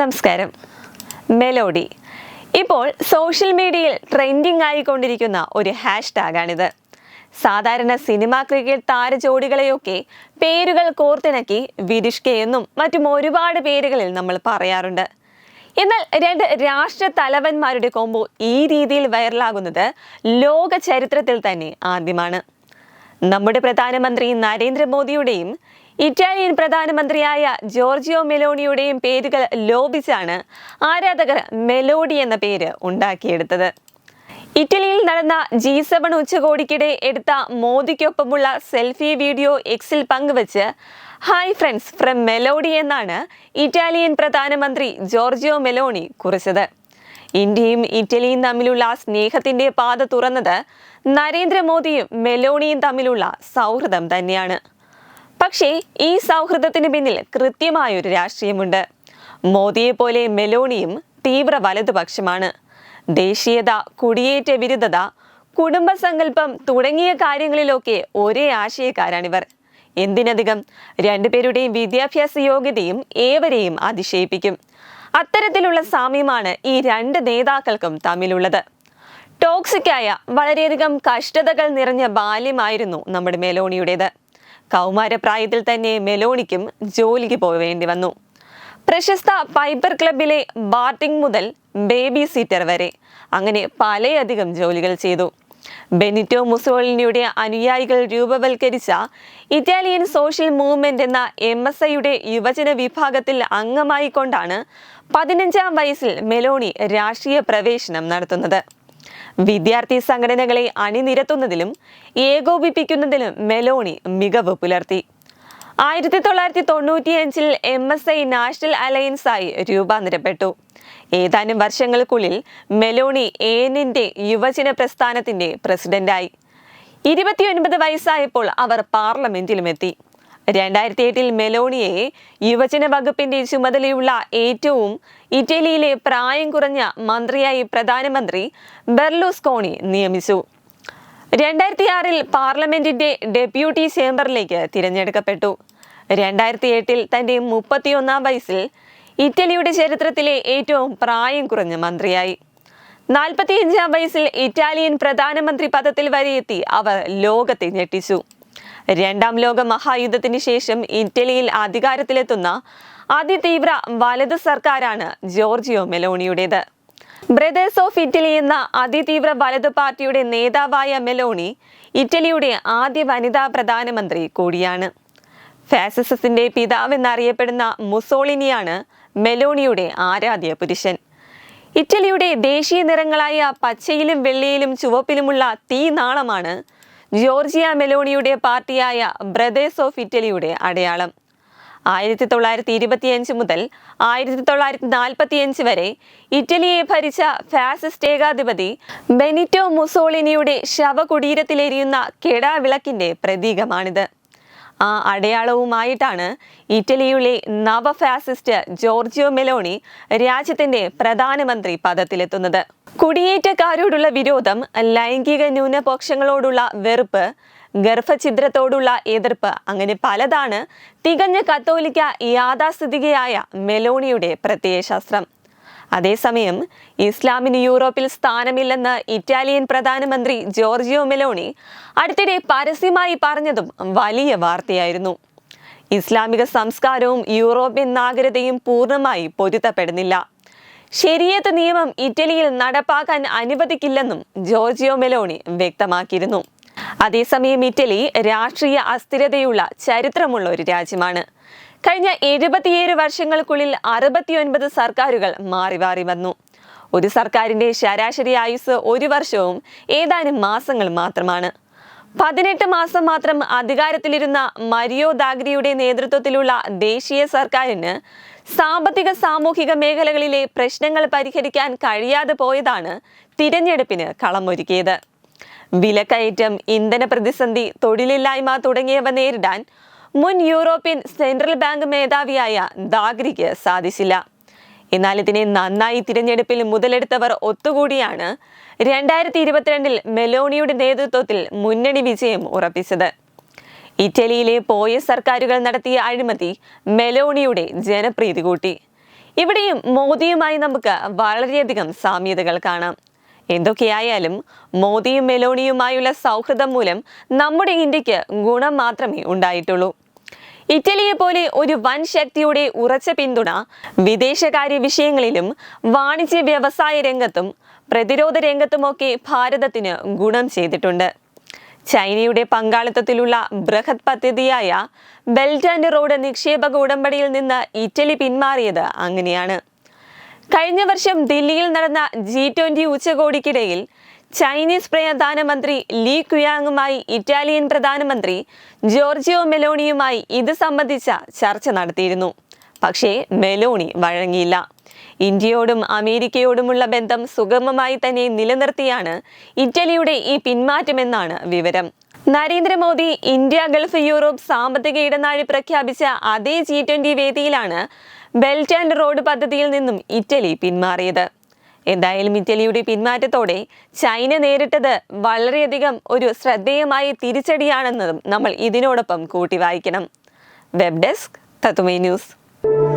നമസ്കാരം. മെലോഡി. ഇപ്പോൾ സോഷ്യൽ മീഡിയയിൽ ട്രെൻഡിംഗ് ആയിക്കൊണ്ടിരിക്കുന്ന ഒരു ഹാഷ് ടാഗാണിത് സാധാരണ സിനിമാ ക്രിക്കറ്റ് താരജോഡികളെയൊക്കെ പേരുകൾ കോർത്തിണക്കി വിരിഷ്ക എന്നും മറ്റും ഒരുപാട് പേരുകളിൽ നമ്മൾ പറയാറുണ്ട്. എന്നാൽ രണ്ട് രാഷ്ട്ര തലവന്മാരുടെ കോമ്പോ ഈ രീതിയിൽ വൈറലാകുന്നത് ലോക ചരിത്രത്തിൽ തന്നെ ആദ്യമാണ്. നമ്മുടെ പ്രധാനമന്ത്രി നരേന്ദ്രമോദിയുടെയും ഇറ്റാലിയൻ പ്രധാനമന്ത്രിയായ ജോർജിയോ മെലോണിയുടെയും പേരുകൾ ലോപിച്ചാണ് ആരാധകർ മെലോഡി എന്ന പേര് ഉണ്ടാക്കിയെടുത്തത്. ഇറ്റലിയിൽ നടന്ന ജി സെവൻ ഉച്ചകോടിക്കിടെ എടുത്ത മോദിക്കൊപ്പമുള്ള സെൽഫി വീഡിയോ എക്സിൽ പങ്കുവച്ച് ഹായ് ഫ്രണ്ട്സ് ഫ്രം മെലോഡി എന്നാണ് ഇറ്റാലിയൻ പ്രധാനമന്ത്രി ജോർജിയോ മെലോണി കുറിച്ചത്. ഇന്ത്യയും ഇറ്റലിയും തമ്മിലുള്ള സ്നേഹത്തിന്റെ പാത തുറന്നത് നരേന്ദ്രമോദിയും മെലോണിയും തമ്മിലുള്ള സൗഹൃദം തന്നെയാണ്. പക്ഷേ ഈ സൗഹൃദത്തിന് പിന്നിൽ കൃത്യമായൊരു രാഷ്ട്രീയമുണ്ട്. മോദിയെ പോലെ മെലോണിയും തീവ്ര വലതുപക്ഷമാണ്. ദേശീയത കുടിയേറ്റ വിരുദ്ധത കുടുംബസങ്കല്പം തുടങ്ങിയ കാര്യങ്ങളിലൊക്കെ ഒരേ ആശയക്കാരാണിവർ. എന്തിനധികം? രണ്ടുപേരുടെയും വിദ്യാഭ്യാസ യോഗ്യതയും ഏവരെയും അതിശയിപ്പിക്കും. അത്തരത്തിലുള്ള സാമ്യമാണ് ഈ രണ്ട് നേതാക്കൾക്കും തമ്മിലുള്ളത്. ടോക്സിക്കായ വളരെയധികം കഷ്ടതകൾ നിറഞ്ഞ ബാല്യമായിരുന്നു നമ്മുടെ മെലോണിയുടേത്. കൗമാരപ്രായത്തിൽ തന്നെ മെലോണിക്കും ജോലിക്ക് പോവേണ്ടി വന്നു. പ്രശസ്ത പൈപ്പർ ക്ലബിലെ ബാറ്റിംഗ് മുതൽ ബേബി സീറ്റർ വരെ അങ്ങനെ പലയധികം ജോലികൾ ചെയ്തു. ബെനിറ്റോ മുസോളിനിയുടെ അനുയായികൾ രൂപവൽക്കരിച്ച ഇറ്റാലിയൻ സോഷ്യൽ മൂവ്മെന്റ് എന്ന എം എസ് ഐയുടെ യുവജന വിഭാഗത്തിൽ അംഗമായിക്കൊണ്ടാണ് പതിനഞ്ചാം വയസ്സിൽ മെലോണി രാഷ്ട്രീയ പ്രവേശനം നടത്തുന്നത്. വിദ്യാർത്ഥി സംഘടനകളെ അണിനിരത്തുന്നതിലും ഏകോപിപ്പിക്കുന്നതിലും മെലോണി മികവ് പുലർത്തി. ആയിരത്തി തൊള്ളായിരത്തി തൊണ്ണൂറ്റിയഞ്ചിൽ M S I national alliance ആയി രൂപാന്തരപ്പെട്ടു. ഏതാനും വർഷങ്ങൾക്കുള്ളിൽ മെലോണി ഏനിന്റെ യുവജന പ്രസ്ഥാനത്തിന്റെ പ്രസിഡന്റായി. ഇരുപത്തിയൊൻപത് വയസ്സായപ്പോൾ അവർ പാർലമെന്റിലുമെത്തി. രണ്ടായിരത്തി എട്ടിൽ മെലോണിയെ യുവജന വകുപ്പിന്റെ ചുമതലയുള്ള ഏറ്റവും ഇറ്റലിയിലെ പ്രായം കുറഞ്ഞ മന്ത്രിയായി പ്രധാനമന്ത്രി ബെർലൂസ്കോണി നിയമിച്ചു. രണ്ടായിരത്തി ആറിൽ പാർലമെന്റിന്റെ ഡെപ്യൂട്ടി ചേംബറിലേക്ക് തിരഞ്ഞെടുക്കപ്പെട്ടു. രണ്ടായിരത്തി എട്ടിൽ തന്റെ മുപ്പത്തിയൊന്നാം വയസ്സിൽ ഇറ്റലിയുടെ ചരിത്രത്തിലെ ഏറ്റവും പ്രായം കുറഞ്ഞ മന്ത്രിയായി. നാൽപ്പത്തിയഞ്ചാം വയസ്സിൽ ഇറ്റാലിയൻ പ്രധാനമന്ത്രി പദത്തിൽ വരെയെത്തി അവർ ലോകത്തെ ഞെട്ടിച്ചു. രണ്ടാം ലോക മഹായുദ്ധത്തിന് ശേഷം ഇറ്റലിയിൽ അധികാരത്തിലെത്തുന്ന അതിതീവ്ര വലത് സർക്കാരാണ് ജോർജിയോ മെലോണിയുടേത്. ബ്രദേഴ്സ് ഓഫ് ഇറ്റലി എന്ന അതിതീവ്ര വലത് പാർട്ടിയുടെ നേതാവായ മെലോണി ഇറ്റലിയുടെ ആദ്യ വനിതാ പ്രധാനമന്ത്രി കൂടിയാണ്. ഫാസിസത്തിന്റെ പിതാവെന്നറിയപ്പെടുന്ന മുസോളിനിയാണ് മെലോണിയുടെ ആരാധ്യ പുരുഷൻ. ഇറ്റലിയുടെ ദേശീയ നിറങ്ങളായ പച്ചയിലും വെള്ളയിലും ചുവപ്പിലുമുള്ള തീ നാളമാണ് ജോർജിയ മെലോണിയുടെ പാർട്ടിയായ ബ്രദേഴ്സ് ഓഫ് ഇറ്റലിയുടെ അടയാളം. ആയിരത്തി തൊള്ളായിരത്തി ഇരുപത്തിയഞ്ച് മുതൽ ആയിരത്തി തൊള്ളായിരത്തി നാൽപ്പത്തിയഞ്ച് വരെ ഇറ്റലിയെ ഭരിച്ച ഫാസിസ്റ്റ് ഏകാധിപതി ബെനിറ്റോ മുസോളിനിയുടെ ശവകുടീരത്തിലെരിയുന്ന കെടാവിളക്കിന്റെ പ്രതീകമാണിത്. ആ അടയാളവുമായിട്ടാണ് ഇറ്റലിയിലെ നവ ഫാസിസ്റ്റ് ജോർജിയോ മെലോണി രാജ്യത്തിന്റെ പ്രധാനമന്ത്രി പദത്തിലെത്തുന്നത്. കുടിയേറ്റക്കാരോടുള്ള വിരോധം ലൈംഗിക ന്യൂനപക്ഷങ്ങളോടുള്ള വെറുപ്പ് ഗർഭഛിദ്രത്തോടുള്ള എതിർപ്പ് അങ്ങനെ പലതാണ് തികഞ്ഞ കത്തോലിക്ക യാഥാസ്ഥിതികയായ മെലോണിയുടെ പ്രത്യയശാസ്ത്രം. അതേസമയം ഇസ്ലാമിന് യൂറോപ്പിൽ സ്ഥാനമില്ലെന്ന് ഇറ്റാലിയൻ പ്രധാനമന്ത്രി ജോർജിയോ മെലോണി അടുത്തിടെ പരസ്യമായി പറഞ്ഞതും വലിയ വാർത്തയായിരുന്നു. ഇസ്ലാമിക സംസ്കാരവും യൂറോപ്യൻ നാഗരികതയും പൂർണമായി പൊരുത്തപ്പെടുന്നില്ല. ശരിയത്ത് നിയമം ഇറ്റലിയിൽ നടപ്പാക്കാൻ അനുവദിക്കില്ലെന്നും ജോർജിയോ മെലോണി വ്യക്തമാക്കിയിരുന്നു. അതേസമയം ഇറ്റലി രാഷ്ട്രീയ അസ്ഥിരതയുള്ള ചരിത്രമുള്ള ഒരു രാജ്യമാണ്. കഴിഞ്ഞ എഴുപത്തിയേഴ് വർഷങ്ങൾക്കുള്ളിൽ അറുപത്തിയൊൻപത് സർക്കാരുകൾ മാറി മാറി വന്നു. ഒരു സർക്കാരിന്റെ ശരാശരി ആയുസ് ഒരു വർഷവും ഏതാനും മാസങ്ങൾ മാത്രമാണ്. പതിനെട്ട് മാസം മാത്രം അധികാരത്തിലിരുന്ന മരിയോ ദാഗ്രിയുടെ നേതൃത്വത്തിലുള്ള ദേശീയ സർക്കാരിന് സാമ്പത്തിക സാമൂഹിക മേഖലകളിലെ പ്രശ്നങ്ങൾ പരിഹരിക്കാൻ കഴിയാതെ പോയതാണ് തിരഞ്ഞെടുപ്പിന് കളമൊരുക്കിയത്. വിലക്കയറ്റം ഇന്ധന പ്രതിസന്ധി തൊഴിലില്ലായ്മ തുടങ്ങിയവ നേരിടാൻ മുൻ യൂറോപ്യൻ സെൻട്രൽ ബാങ്ക് മേധാവിയായ ദാഗ്രിക്ക് സാധിച്ചില്ല. എന്നാൽ ഇതിനെ നന്നായി തിരഞ്ഞെടുപ്പിൽ മുതലെടുത്തവർ ഒത്തുകൂടിയാണ് രണ്ടായിരത്തി ഇരുപത്തിരണ്ടിൽ മെലോണിയുടെ നേതൃത്വത്തിൽ മുന്നണി വിജയം ഉറപ്പിച്ചത്. ഇറ്റലിയിലെ പോയ സർക്കാരുകൾ നടത്തിയ അഴിമതി മെലോണിയുടെ ജനപ്രീതി കൂട്ടി. ഇവിടെയും മോദിയുമായി നമുക്ക് വളരെയധികം സാമ്യതകൾ കാണാം. എന്തൊക്കെയായാലും മോദിയും മെലോണിയുമായുള്ള സൗഹൃദം മൂലം നമ്മുടെ ഇന്ത്യയ്ക്ക് ഗുണം മാത്രമേ ഉണ്ടായിട്ടുള്ളൂ. ഇറ്റലിയെ പോലെ ഒരു വൻ ശക്തിയുടെ ഉറച്ച പിന്തുണ വിദേശകാര്യ വിഷയങ്ങളിലും വാണിജ്യ വ്യവസായ രംഗത്തും പ്രതിരോധ രംഗത്തുമൊക്കെ ഭാരതത്തിന് ഗുണം ചെയ്തിട്ടുണ്ട്. ചൈനയുടെ പങ്കാളിത്തത്തിലുള്ള ബൃഹത് പദ്ധതിയായ ബെൽറ്റ് ആൻഡ് റോഡ് നിക്ഷേപക ഉടമ്പടിയിൽ നിന്ന് ഇറ്റലി പിന്മാറിയത് അങ്ങനെയാണ്. കഴിഞ്ഞ വർഷം ദില്ലിയിൽ നടന്ന ജി ട്വന്റി ഉച്ചകോടിക്കിടയിൽ ചൈനീസ് പ്രധാനമന്ത്രി ലീ ക്യുയാങ്ങുമായി ഇറ്റാലിയൻ പ്രധാനമന്ത്രി ജോർജിയോ മെലോണിയുമായി ഇത് സംബന്ധിച്ച ചർച്ച നടത്തിയിരുന്നു. പക്ഷേ മെലോണി വഴങ്ങിയില്ല. ഇന്ത്യയോടും അമേരിക്കയോടുമുള്ള ബന്ധം സുഗമമായി തന്നെ നിലനിർത്തിയാണ് ഇറ്റലിയുടെ ഈ പിന്മാറ്റമെന്നാണ് വിവരം. നരേന്ദ്രമോദി ഇന്ത്യ ഗൾഫ് യൂറോപ്പ് സാമ്പത്തിക ഇടനാഴി പ്രഖ്യാപിച്ച അതേ ജി ട്വന്റി വേദിയിലാണ് ബെൽറ്റ് ആൻഡ് റോഡ് പദ്ധതിയിൽ നിന്നും ഇറ്റലി പിന്മാറിയത്. എന്തായാലും ഇറ്റലിയുടെ പിന്മാറ്റത്തോടെ ചൈന നേരിട്ടത് വളരെയധികം ഒരു ശ്രദ്ധേയമായ തിരിച്ചടിയാണെന്നതും നമ്മൾ ഇതിനോടൊപ്പം കൂട്ടി വായിക്കണം. വെബ് ഡെസ്ക് തത്തുമേ ന്യൂസ്. you